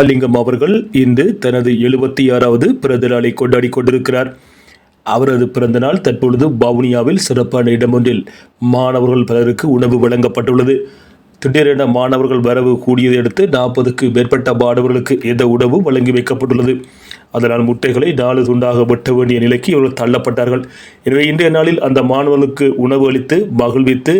மகாலிங்கம் அவர்கள் இன்று தனது எழுபத்தி ஆறாவது பிறந்த நாளை கொண்டாடி கொண்டிருக்கிறார். அவரது பிறந்தநாள் தற்பொழுது வவுனியாவில் சிறப்பான இடமொன்றில் மாணவர்கள் பலருக்கு உணவு வழங்கப்பட்டுள்ளது. திடீரென மாணவர்கள் வரவு கூடியதை அடுத்து நாற்பதுக்கு மேற்பட்ட மாணவர்களுக்கு எந்த உணவு வழங்கி வைக்கப்பட்டுள்ளது. அதனால் முட்டைகளை நாலு துண்டாக வெட்ட வேண்டிய நிலைக்கு இவர்கள் தள்ளப்பட்டார்கள். எனவே இன்றைய நாளில் அந்த மாணவர்களுக்கு உணவு அளித்து மகிழ்வித்து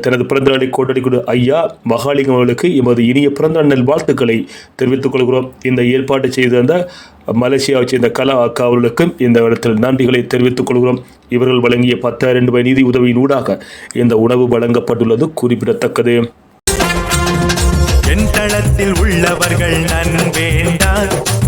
தனது பிறந்தநாளை கொண்டாடி ஐயா மகாலிங்கம் அவர்களுக்கு எமது இனிய பிறந்தநாள் வாழ்த்துக்களை தெரிவித்துக் கொள்கிறோம். இந்த ஏற்பாடு செய்திருந்த மலேசியாவை மலேசியாவைச் சேர்ந்த கலா அக்கா அவர்களுக்கும் இந்த இடத்தில் நன்றிகளை தெரிவித்துக் கொள்கிறோம். இவர்கள் வழங்கிய பத்தாயிரம் ரூபாய் நிதி உதவியின் ஊடாக இந்த உணவு வழங்கப்பட்டுள்ளது. குறிப்பிடத்தக்கது. உள்ளவர்கள்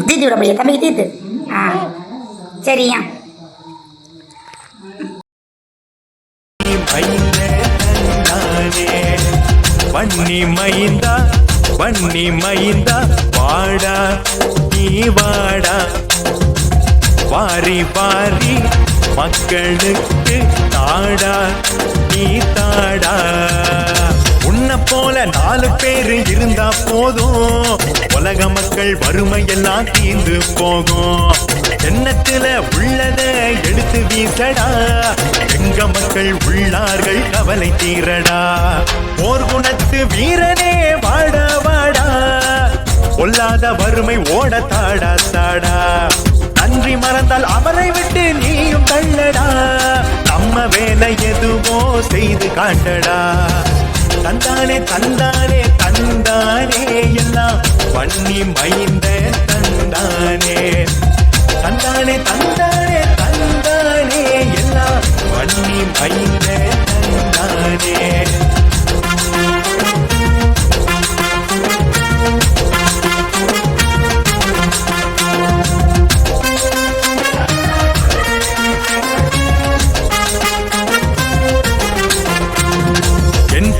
தீத்து விட முடியும் தம்பிக்கு தீத்து ஆ சரியா வன்னி மைந்தா வன்னி மைந்தா வாடா நீ வாடா. வாரி வாரி மக்களுக்கு தாடா நீ தாடா. உன்னை போல நாலு பேரு இருந்தா போதும். உலக மக்கள் வறுமை எல்லாம் தீர்ந்து போகும். எண்ணத்துல உள்ளத எடுத்து வீசடா. எங்க மக்கள் உள்ளார்கள் கவலை தீரடா. போர் குணத்து வீரனே வாடா வாடா. பொல்லாத வறுமை ஓட தாடா தாடா. நன்றி மறந்தால் அவரை விட்டு நீ தள்ளடா. நம்ம வேலை எதுவோ செய்து காட்டடா. தந்தானே தந்தானே தந்தானே எல்லாம் பண்ணி மைந்த தந்தானே தந்தானே. தந்தானே தந்தானே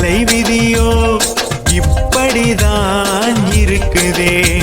தலைவிதியோ இப்படிதான் இருக்குதே.